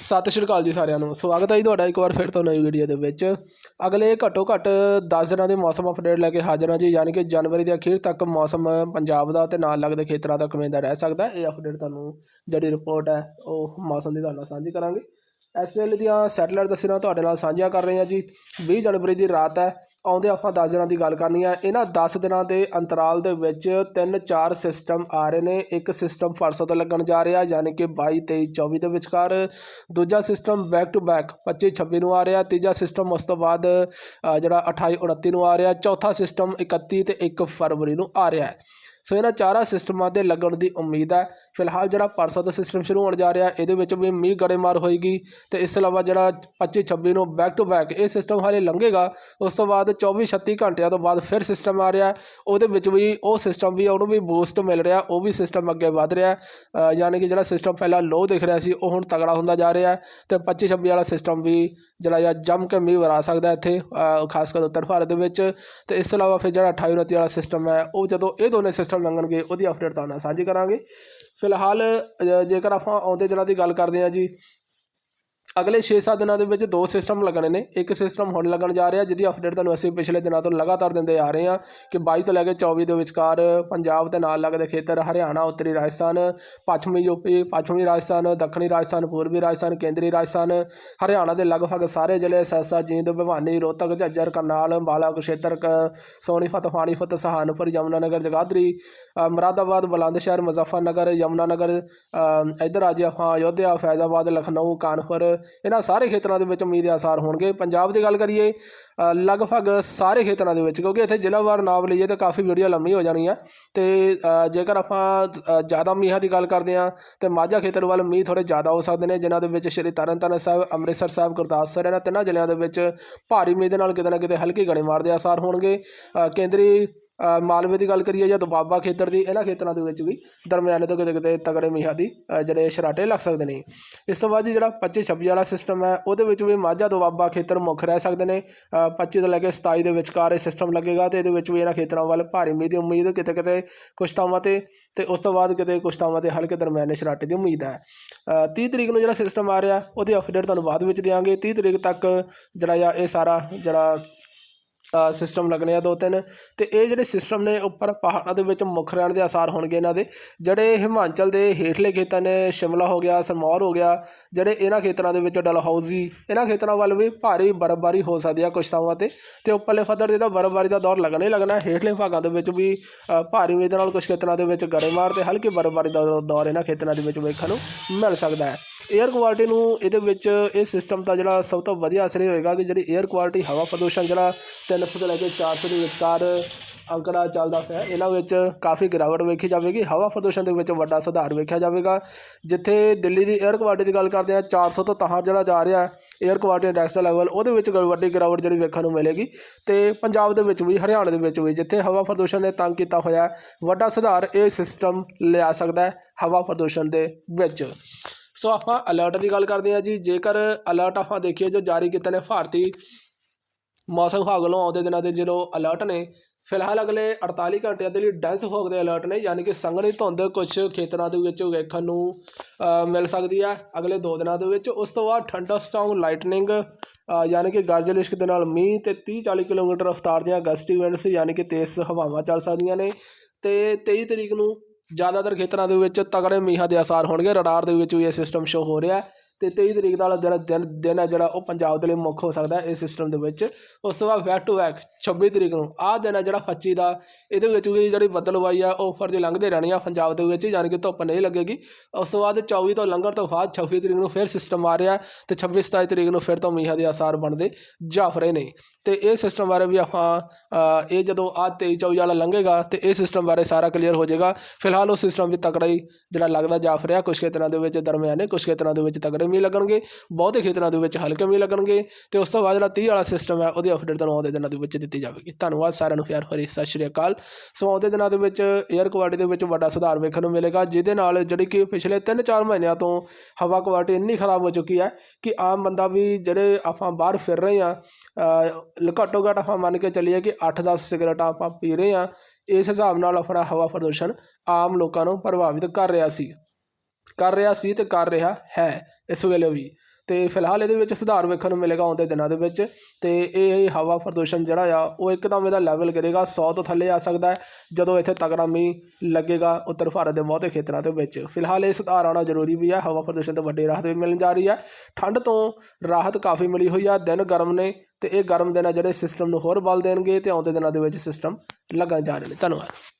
ਸਤਿ ਸ਼੍ਰੀ ਅਕਾਲ ਜੀ ਸਾਰਿਆਂ ਨੂੰ। ਸਵਾਗਤ ਹੈ ਜੀ ਤੁਹਾਡਾ ਇੱਕ ਵਾਰ ਫਿਰ ਤੋਂ ਨਵੀਂ ਵੀਡੀਓ ਦੇ ਵਿੱਚ। ਅਗਲੇ ਘੱਟੋ ਘੱਟ 10 ਦਿਨਾਂ ਦੇ ਮੌਸਮ ਅਪਡੇਟ ਲੈ ਕੇ ਹਾਜ਼ਰ ਹਾਂ ਜੀ। ਯਾਨੀ ਕਿ ਜਨਵਰੀ ਦੇ ਅਖੀਰ ਤੱਕ ਮੌਸਮ ਪੰਜਾਬ ਦਾ ਤੇ ਨਾਲ ਲੱਗਦੇ ਖੇਤਰਾਂ ਦਾ ਕਿਵੇਂ ਦਾ ਰਹਿ ਸਕਦਾ ਇਹ ਅਪਡੇਟ ਤੁਹਾਨੂੰ ਜਿਹੜੀ ਰਿਪੋਰਟ ਹੈ, ਉਹ ਮੌਸਮ ਦੀ ਤੁਹਾਡੇ ਨਾਲ ਸਾਂਝੀ ਕਰਾਂਗੇ। ਐਸਐਲ ਦੀਆਂ ਸੈਟਲਾਈਟ ਤਸਵੀਰਾਂ ਤੁਹਾਡੇ ਨਾਲ ਸਾਂਝੀਆਂ ਕਰ ਰਹੇ ਹਾਂ ਜੀ। 20 ਜਨਵਰੀ ਦੀ ਰਾਤ ਹੈ ਆਉਂਦੇ ਆਪਾਂ 10 ਦਿਨਾਂ ਦੀ ਗੱਲ ਕਰਨੀ ਹੈ। ਇਹਨਾਂ 10 ਦਿਨਾਂ ਦੇ ਅੰਤਰਾਲ ਦੇ ਵਿੱਚ ਤਿੰਨ ਚਾਰ ਸਿਸਟਮ ਆ ਰਹੇ ਨੇ। ਇੱਕ ਸਿਸਟਮ ਪਰਸੋਂ ਤੋਂ ਲੱਗਣ ਜਾ ਰਿਹਾ, ਯਾਨੀ ਕਿ 22 23 24 ਦੇ ਵਿਚਕਾਰ। ਦੂਜਾ ਸਿਸਟਮ ਬੈਕ ਟੂ ਬੈਕ 25 26 ਨੂੰ ਆ ਰਿਹਾ। ਤੀਜਾ ਸਿਸਟਮ ਉਸ ਤੋਂ ਬਾਅਦ ਜਿਹੜਾ 28 29 ਨੂੰ ਆ ਰਿਹਾ। ਚੌਥਾ ਸਿਸਟਮ 31 ਤੇ 1 ਫਰਵਰੀ ਨੂੰ ਆ ਰਿਹਾ ਹੈ। ਸੋ ਇਹਨਾਂ ਚਾਰਾਂ ਸਿਸਟਮਾਂ 'ਤੇ ਲੱਗਣ ਦੀ ਉਮੀਦ ਹੈ। ਫਿਲਹਾਲ ਜਿਹੜਾ ਪਰਸੋਂ ਦਾ ਸਿਸਟਮ ਸ਼ੁਰੂ ਹੋਣ ਜਾ ਰਿਹਾ, ਇਹਦੇ ਵਿੱਚ ਵੀ ਮੀਂਹ ਗੜੇਮਾਰ ਹੋਏਗੀ ਤੇ ਇਸ ਤੋਂ ਇਲਾਵਾ ਜਿਹੜਾ 25 26 ਨੂੰ ਬੈਕ ਟੂ ਬੈਕ ਇਹ ਸਿਸਟਮ ਹਾਲੇ ਲੰਘੇਗਾ। ਉਸ ਤੋਂ ਬਾਅਦ 24 36 ਘੰਟਿਆਂ ਤੋਂ ਬਾਅਦ ਫਿਰ ਸਿਸਟਮ ਆ ਰਿਹਾ। ਉਹਦੇ ਵਿੱਚ ਵੀ ਉਹ ਸਿਸਟਮ ਵੀ ਉਹਨੂੰ ਵੀ ਬੂਸਟ ਮਿਲ ਰਿਹਾ, ਉਹ ਵੀ ਸਿਸਟਮ ਅੱਗੇ ਵਧ ਰਿਹਾ। ਯਾਨੀ ਕਿ ਜਿਹੜਾ ਸਿਸਟਮ ਪਹਿਲਾਂ ਲੋ ਦਿਖ ਰਿਹਾ ਸੀ, ਉਹ ਹੁਣ ਤਗੜਾ ਹੁੰਦਾ ਜਾ ਰਿਹਾ ਹੈ ਤੇ 25 26 ਵਾਲਾ ਸਿਸਟਮ ਵੀ ਜਿਹੜਾ ਆ ਜੰਮ ਕੇ ਮੀਂਹ ਵਰਾ ਸਕਦਾ ਇੱਥੇ ਖਾਸ ਕਰ ਉੱਤਰ ਭਾਰਤ ਦੇ ਵਿੱਚ। ਤੇ ਇਸ ਤੋਂ ਇਲਾਵਾ ਫਿਰ ਜਿਹੜਾ 28 29 ਵਾਲਾ ਸਿਸਟਮ ਹੈ, ਉਹ ਜਦੋਂ ਇਹ ਦੋਨੇ ਸਿਸਟਮ ਲੰਘਣਗੇ, ਉਹਦੀ ਅਪਡੇਟ ਤੁਹਾਨੂੰ ਨਾਲ ਸਾਂਝੀ ਕਰਾਂਗੇ। ਫਿਲਹਾਲ ਜੇਕਰ ਆਪਾਂ ਆਉਂਦੇ ਦਿਨਾਂ ਦੀ ਗੱਲ ਕਰਦੇ ਹਾਂ ਜੀ ਅਗਲੇ 6-7 ਦਿਨਾਂ ਦੇ ਵਿੱਚ ਦੋ ਸਿਸਟਮ ਲੱਗਣੇ ਨੇ। ਇੱਕ ਸਿਸਟਮ ਹੁਣ ਲੱਗਣ ਜਾ ਰਿਹਾ ਜਿਹਦੀ ਅਪਡੇਟ ਤੁਹਾਨੂੰ ਅਸੀਂ ਪਿਛਲੇ ਦਿਨਾਂ ਤੋਂ ਲਗਾਤਾਰ ਦਿੰਦੇ ਆ ਰਹੇ ਹਾਂ ਕਿ 22 ਤੋਂ ਲੈ ਕੇ 24 ਦੇ ਵਿਚਕਾਰ ਪੰਜਾਬ ਦੇ ਨਾਲ ਲੱਗਦੇ ਖੇਤਰ ਹਰਿਆਣਾ ਉੱਤਰੀ ਰਾਜਸਥਾਨ ਪੱਛਮੀ ਯੂਪੀ ਪੱਛਮੀ ਰਾਜਸਥਾਨ ਦੱਖਣੀ ਰਾਜਸਥਾਨ ਪੂਰਬੀ ਰਾਜਸਥਾਨ ਕੇਂਦਰੀ ਰਾਜਸਥਾਨ ਹਰਿਆਣਾ ਦੇ ਲਗਭਗ ਸਾਰੇ ਜ਼ਿਲ੍ਹੇ ਸੈਸਾ ਜੀਂਦ ਭਿਵਾਨੀ ਰੋਹਤਕ ਝੱਜਰ ਕਰਨਾਲ ਬਾਲਾ ਕੁਸ਼ੇਤਰ ਕ- ਸੋਨੀਪਤ ਪਾਣੀਪਤ ਸਹਾਰਨਪੁਰ ਯਮੁਨਾਨਗਰ ਜਗਾਦਰੀ ਅ, ਮੁਰਾਦਾਬਾਦ ਬੁਲੰਦਸ਼ਹਿਰ ਮੁਜ਼ੱਫਰਨਗਰ ਯਮੁਨਾਨਗਰ ਅ, ਇੱਧਰ ਆ ਜੀ ਆਪਾਂ ਅਯੋਧਿਆ ਫੈਜ਼ਾਬਾਦ ਲਖਨਊ ਕਾਨਪੁਰ ਇਹਨਾਂ ਸਾਰੇ ਖੇਤਰਾਂ ਦੇ ਵਿੱਚ ਉਮੀਦ ਦੇ ਆਸਾਰ ਹੋਣਗੇ। ਪੰਜਾਬ ਦੀ ਗੱਲ ਕਰੀਏ ਲਗਭਗ ਸਾਰੇ ਖੇਤਰਾਂ ਦੇ ਵਿੱਚ, ਕਿਉਂਕਿ ਇੱਥੇ ਜ਼ਿਲ੍ਹਾਵਾਰ ਨਾਮ ਲਈਏ ਤਾਂ ਕਾਫੀ ਵੀਡੀਓ ਲੰਮੀ ਹੋ ਜਾਣੀ ਆ। ਤੇ ਜੇਕਰ ਆਪਾਂ ਜ਼ਿਆਦਾ ਮੀਂਹਾਂ ਦੀ ਗੱਲ ਕਰਦੇ ਹਾਂ, ਤੇ ਮਾਝਾ ਖੇਤਰ ਵੱਲ ਮੀਂਹ ਥੋੜੇ ਜ਼ਿਆਦਾ ਹੋ ਸਕਦੇ ਨੇ, ਜਿਨ੍ਹਾਂ ਦੇ ਵਿੱਚ ਸ਼੍ਰੀ ਤਰਨਤਾਰਨ ਸਾਹਿਬ, ਅੰਮ੍ਰਿਤਸਰ ਸਾਹਿਬ ਗੁਰਦਾਸਪੁਰ ਇਹਨਾਂ ਤਿੰਨਾਂ ਜ਼ਿਲ੍ਹਿਆਂ ਦੇ ਵਿੱਚ ਭਾਰੀ ਮੀਂਹ ਦੇ ਨਾਲ ਕਿਤੇ ਨਾ ਕਿਤੇ ਹਲਕੀ ਗੜੇਮਾਰ ਦੇ ਆਸਾਰ ਹੋਣਗੇ। ਕੇਂਦਰੀ ਮਾਲਵੇ ਦੀ ਗੱਲ ਕਰੀਏ ਜਾਂ ਦੁਆਬਾ ਖੇਤਰ ਦੀ ਇਹਨਾਂ ਖੇਤਰਾਂ ਦੇ ਵਿੱਚ ਵੀ ਦਰਮਿਆਨੇ ਤੋਂ ਕਿਤੇ ਕਿਤੇ ਤਗੜੇ ਮੀਂਹਾਂ ਦੀ ਜਿਹੜੇ ਸ਼ਰਾਟੇ ਲੱਗ ਸਕਦੇ ਨੇ। ਇਸ ਤੋਂ ਬਾਅਦ ਜੀ ਜਿਹੜਾ 25 26 ਵਾਲਾ ਸਿਸਟਮ ਹੈ ਉਹਦੇ ਵਿੱਚ ਵੀ ਮਾਝਾ ਦੁਆਬਾ ਖੇਤਰ ਮੁੱਖ ਰਹਿ ਸਕਦੇ ਨੇ। ਅ, 25 ਤੋਂ ਲੈ ਕੇ 27 ਦੇ ਵਿਚਕਾਰ ਇਹ ਸਿਸਟਮ ਲੱਗੇਗਾ ਤੇ ਇਹਦੇ ਵਿੱਚ ਵੀ ਇਹਨਾਂ ਖੇਤਰਾਂ ਵੱਲ ਭਾਰੀ ਮੀਂਹ ਦੀ ਉਮੀਦ ਕਿਤੇ ਕਿਤੇ ਕੁਛ ਥਾਵਾਂ ਤੇ ਤੇ ਉਸ ਤੋਂ ਬਾਅਦ ਕਿਤੇ ਕੁਛ ਥਾਵਾਂ ਤੇ ਹਲਕੇ ਦਰਮਿਆਨੇ ਸ਼ਰਾਟੇ ਦੀ ਉਮੀਦ ਹੈ। ਅ, 30 ਤਰੀਕ ਨੂੰ ਜਿਹੜਾ ਸਿਸਟਮ ਆ ਰਿਹਾ ਉਹਦੀ ਅਪਡੇਟ ਤੁਹਾਨੂੰ ਬਾਅਦ ਵਿੱਚ ਦਿਆਂਗੇ। 30 ਤਰੀਕ ਤੱਕ ਜਿਹੜਾ ਆ ਇਹ ਸਾਰਾ ਜਿਹੜਾ ਸਿਸਟਮ ਲੱਗਣੇ ਆ ਦੋ ਤਿੰਨ ਤੇ ਇਹ ਜਿਹੜੇ ਸਿਸਟਮ ਨੇ ਉੱਪਰ ਪਹਾੜਾਂ ਦੇ ਵਿੱਚ ਮੁੱਖ ਰਹਿਣ ਦੇ ਆਸਾਰ ਹੋਣਗੇ ਇਹਨਾਂ ਦੇ। ਜਿਹੜੇ ਹਿਮਾਚਲ ਦੇ ਹੇਠਲੇ ਖੇਤਰ ਨੇ, ਸ਼ਿਮਲਾ ਹੋ ਗਿਆ ਸਰਮੌਰ ਹੋ ਗਿਆ, ਜਿਹੜੇ ਇਹਨਾਂ ਖੇਤਰਾਂ ਦੇ ਵਿੱਚ ਡਲਹੌਜ਼ੀ, ਇਹਨਾਂ ਖੇਤਰਾਂ ਵੱਲ ਵੀ ਭਾਰੀ ਬਰਫ਼ਬਾਰੀ ਹੋ ਸਕਦੀ ਆ ਕੁਛ ਥਾਵਾਂ ਤੇ। ਤੇ ਉੱਪਰਲੇ ਫੱਦਰ ਦੇ ਤਾਂ ਬਰਫ਼ਬਾਰੀ ਦਾ ਦੌਰ ਲੱਗਣਾ ਹੀ ਲੱਗਣਾ। ਹੇਠਲੇ ਭਾਗਾਂ ਦੇ ਵਿੱਚ ਵੀ ਭਾਰੀ ਮੀਂਹ ਦੇ ਨਾਲ ਕੁਝ ਖੇਤਰਾਂ ਦੇ ਵਿੱਚ ਗੜੇਮਾਰ ਤੇ ਹਲਕੀ ਬਰਫ਼ਬਾਰੀ ਦਾ ਦੌਰ ਇਹਨਾਂ ਖੇਤਰਾਂ ਦੇ ਵਿੱਚ ਵੇਖਣ ਨੂੰ ਮਿਲ ਸਕਦਾ ਹੈ। 에ਅਰ ਕੁਆਲਿਟੀ ਨੂੰ ਇਹਦੇ ਵਿੱਚ ਇਹ ਸਿਸਟਮ ਦਾ ਜਿਹੜਾ ਸਭ ਤੋਂ ਵਧੀਆ ਅਸਰ ਇਹ ਹੋਏਗਾ ਕਿ ਜਿਹੜੀ 에ਅਰ ਕੁਆਲਿਟੀ ਹਵਾ ਪ੍ਰਦੂਸ਼ਣ, ਜਿਹੜਾ 300 ਤੋਂ ਲੈ ਕੇ 400 ਦੇ ਵਿਚਕਾਰ ਅੰਕੜਾ ਚੱਲਦਾ ਪਿਆ। ਇਹਨਾਂ ਵਿੱਚ ਕਾਫੀ ਗਿਰਾਵਟ ਵੇਖੀ ਜਾਵੇਗੀ। ਹਵਾ ਪ੍ਰਦੂਸ਼ਣ ਦੇ ਵਿੱਚ ਵੱਡਾ ਸੁਧਾਰ ਵੇਖਿਆ ਜਾਵੇਗਾ। ਜਿੱਥੇ ਦਿੱਲੀ ਦੀ 에ਅਰ ਕੁਆਲਿਟੀ ਦੀ ਗੱਲ ਕਰਦੇ ਆ 400 ਤੋਂ ਤਾਂ ਜਿਹੜਾ ਜਾ ਰਿਹਾ 에ਅਰ ਕੁਆਲਿਟੀ ਇੰਡੈਕਸ ਦਾ ਲੈਵਲ ਉਹਦੇ ਵਿੱਚ ਵੱਡੀ ਗਿਰਾਵਟ ਜਿਹੜੀ ਵੇਖਣ ਨੂੰ ਮਿਲੇਗੀ। ਤੇ ਪੰਜਾਬ ਦੇ ਵਿੱਚ ਵੀ, ਹਰਿਆਣਾ ਦੇ ਵਿੱਚ ਵੀ, ਜਿੱਥੇ ਹਵਾ ਪ੍ਰਦੂਸ਼ਣ ਨੇ ਤੰਗ ਕੀਤਾ ਹੋਇਆ, ਵੱਡਾ ਸੁਧਾਰ ਇਹ ਸਿਸਟਮ ਲਿਆ ਸਕਦਾ ਹੈ ਹਵਾ ਪ੍ਰਦੂਸ਼ਣ ਦੇ ਵਿੱਚ। ਸੋ ਆਪਾਂ ਅਲਰਟ ਦੀ ਗੱਲ ਕਰਦੇ ਹਾਂ ਜੀ। ਜੇਕਰ ਅਲਰਟ ਆਪਾਂ ਦੇਖੀਏ, ਜੋ ਜਾਰੀ ਕੀਤੇ ਨੇ ਭਾਰਤੀ ਮੌਸਮ ਵਿਭਾਗ ਵੱਲੋਂ ਆਉਂਦੇ ਦਿਨਾਂ ਦੇ ਜਦੋਂ ਅਲਰਟ ਨੇ, ਫਿਲਹਾਲ ਅਗਲੇ 48 ਘੰਟਿਆਂ ਦੇ ਲਈ ਡੈਂਸ ਫੋਗ ਦੇ ਅਲਰਟ ਨੇ, ਯਾਨੀ ਕਿ ਸੰਘਣੀ ਧੁੰਦ ਕੁਝ ਖੇਤਰਾਂ ਦੇ ਵਿੱਚ ਵੇਖਣ ਨੂੰ ਮਿਲ ਸਕਦੀ ਹੈ। ਅਗਲੇ 2 ਦਿਨਾਂ ਦੇ ਵਿੱਚ ਉਸ ਤੋਂ ਬਾਅਦ ਠੰਡਾ ਥੰਡਰਸਟਾਰਮ ਲਾਈਟਨਿੰਗ ਯਾਨੀ ਕਿ ਗਰਜ ਲਿਸ਼ਕ ਦੇ ਨਾਲ ਮੀਂਹ ਤੇ 30 40 ਕਿਲੋਮੀਟਰ ਰਫ਼ਤਾਰ ਦੀਆਂ ਗਸਟੀ ਵਿੰਡਸ ਯਾਨੀ ਕਿ ਤੇਜ਼ ਹਵਾਵਾਂ ਚੱਲ ਸਕਦੀਆਂ ਨੇ। ਤੇ 23 ਤਰੀਕ ਨੂੰ ਜ਼ਿਆਦਾਤਰ ਖੇਤਰਾਂ ਦੇ ਵਿੱਚ ਤਗੜੇ ਮੀਂਹਾਂ ਦੇ ਅਸਾਰ ਹੋਣਗੇ। ਰਡਾਰ ਦੇ ਵਿੱਚ ਵੀ ਇਹ ਸਿਸਟਮ ਸ਼ੋ ਹੋ ਰਿਹਾ ਹੈ। ਅਤੇ ਤੇਈ ਤਰੀਕ ਦਾ ਜਿਹੜਾ ਦਿਨ ਦਿਨ ਹੈ ਜਿਹੜਾ ਉਹ ਪੰਜਾਬ ਦੇ ਲਈ ਮੁੱਖ ਹੋ ਸਕਦਾ ਇਸ ਸਿਸਟਮ ਦੇ ਵਿੱਚ। ਉਸ ਤੋਂ ਬਾਅਦ ਬੈਕ ਟੂ ਬੈਕ 26 ਤਰੀਕ ਨੂੰ। ਆਹ ਦਿਨ ਹੈ ਜਿਹੜਾ 25 ਦਾ। ਇਹਦੇ ਵਿੱਚ ਵੀ ਜਿਹੜੀ ਬਦਲਵਾਈ ਆ, ਉਹ ਉੱਪਰ ਦੀ ਲੰਘਦੇ ਰਹਿਣੀ ਆ ਪੰਜਾਬ ਦੇ ਵਿੱਚ, ਯਾਨੀ ਕਿ ਧੁੱਪ ਨਹੀਂ ਲੱਗੇਗੀ। ਉਸ ਤੋਂ ਬਾਅਦ 24 ਤੋਂ ਲੰਘਣ ਤੋਂ ਬਾਅਦ 26 ਤਰੀਕ ਨੂੰ ਫਿਰ ਸਿਸਟਮ ਆ ਰਿਹਾ ਤੇ 26 27 ਤਰੀਕ ਨੂੰ ਫਿਰ ਤੋਂ ਮੀਂਹਾਂ ਦੇ ਆਸਾਰ ਬਣਦੇ ਜਾਫ ਰਹੇ ਨੇ। ਤੇ ਇਹ ਸਿਸਟਮ ਬਾਰੇ ਵੀ ਆਪਾਂ ਇਹ ਜਦੋਂ ਆ 23 24 ਵਾਲਾ ਲੰਘੇਗਾ ਤੇ ਇਹ ਸਿਸਟਮ ਬਾਰੇ ਸਾਰਾ ਕਲੀਅਰ ਹੋ ਜਾਏਗਾ। ਫਿਲਹਾਲ ਉਹ ਸਿਸਟਮ ਵੀ ਤਕੜਾ ਹੀ ਜਿਹੜਾ ਲੱਗਦਾ ਜਾਫ ਰਿਹਾ ਕੁਝ ਖੇਤਰਾਂ ਦੇ ਵਿੱਚ ਦਰਮਿਆਨੇ ਕੁਝ ਖੇਤਰਾਂ ਦੇ ਵਿੱਚ ਤਕੜੇ ਮੀਂਹ ਲੱਗਣਗੇ, ਬਹੁਤੇ ਖੇਤਰਾਂ ਦੇ ਵਿੱਚ ਹਲਕੇ ਮੀਂਹ ਲੱਗਣਗੇ ਤੇ ਉਸ ਤੋਂ ਬਾਅਦ ਜਿਹੜਾ 30 ਵਾਲਾ ਸਿਸਟਮ ਹੈ, ਉਹਦੀ ਅਪਡੇਟ ਤੁਹਾਨੂੰ ਆਉਂਦੇ ਦਿਨਾਂ ਦੇ ਵਿੱਚ ਦਿੱਤੀ ਜਾਵੇਗੀ। ਧੰਨਵਾਦ ਸਾਰਿਆਂ ਨੂੰ, ਪਿਆਰ ਭਰੀ ਸਤਿ ਸ਼੍ਰੀ ਅਕਾਲ। ਸੋ ਆਉਂਦੇ ਦਿਨਾਂ ਦੇ ਵਿੱਚ 에ਅਰ ਕੁਆਲਿਟੀ ਦੇ ਵਿੱਚ ਵੱਡਾ ਸੁਧਾਰ ਵੇਖਣ ਨੂੰ ਮਿਲੇਗਾ, ਜਿਹਦੇ ਨਾਲ ਜਿਹੜੀ ਕਿ ਪਿਛਲੇ 3-4 ਮਹੀਨਿਆਂ ਤੋਂ ਹਵਾ ਕੁਆਲਿਟੀ ਇੰਨੀ ਖਰਾਬ ਹੋ ਚੁੱਕੀ ਹੈ ਕਿ ਆਮ ਬੰਦਾ ਵੀ ਜਿਹੜੇ ਆਪਾਂ ਬਾਹਰ ਫਿਰ ਰਹੇ ਆ ਘੱਟੋ ਘੱਟ ਆਪਾਂ ਮੰਨ ਕੇ ਚੱਲੀਏ ਕਿ 8-10 ਸਿਗਰਟਾਂ ਆਪਾਂ ਪੀ ਰਹੇ ਆ ਇਸ ਹਿਸਾਬ ਨਾਲ ਆਪਣਾ ਹਵਾ ਪ੍ਰਦੂਸ਼ਣ ਆਮ ਲੋਕਾਂ ਨੂੰ ਪ੍ਰਭਾਵਿਤ ਕਰ ਰਿਹਾ ਸੀ। ਕਰ ਰਿਹਾ ਸੀ ਤੇ ਕਰ ਰਿਹਾ ਹੈ ਇਸ ਵੇਲੇ ਵੀ। ਤੇ ਫਿਲਹਾਲ ਇਹਦੇ ਵਿੱਚ ਸੁਧਾਰ ਵੇਖਣ ਨੂੰ ਮਿਲੇਗਾ ਆਉਂਦੇ ਦਿਨਾਂ ਦੇ ਵਿੱਚ। ਤੇ ਇਹ ਹਵਾ ਪ੍ਰਦੂਸ਼ਣ ਜਿਹੜਾ ਆ, ਉਹ ਇੱਕਦਮ ਇਹਦਾ ਲੈਵਲ ਕਰੇਗਾ 100 ਤੋਂ ਥੱਲੇ ਆ ਸਕਦਾ ਹੈ, ਜਦੋਂ ਇੱਥੇ ਤਗੜਾ ਮੀਂਹ ਲੱਗੇਗਾ ਉੱਤਰ ਭਾਰਤ ਦੇ ਬਹੁਤੇ ਖੇਤਰਾਂ ਦੇ ਵਿੱਚ। ਫਿਲਹਾਲ ਇਹ ਸੁਧਾਰ ਆਉਣਾ ਜ਼ਰੂਰੀ ਵੀ ਹੈ, ਹਵਾ ਪ੍ਰਦੂਸ਼ਣ ਤੋਂ ਵੱਡੀ ਰਾਹਤ ਵੀ ਮਿਲਣ ਜਾ ਰਹੀ ਹੈ। ਠੰਡ ਤੋਂ ਰਾਹਤ ਕਾਫੀ ਮਿਲੀ ਹੋਈ ਆ, ਦਿਨ ਗਰਮ ਨੇ ਤੇ ਇਹ ਗਰਮ ਦਿਨ ਆ ਜਿਹੜੇ ਸਿਸਟਮ ਨੂੰ ਹੋਰ ਬਲ ਦੇਣਗੇ ਤੇ ਆਉਂਦੇ ਦਿਨਾਂ ਦੇ ਵਿੱਚ ਸਿਸਟਮ ਲੱਗਣ ਜਾ ਰਹੇ ਨੇ। ਧੰਨਵਾਦ।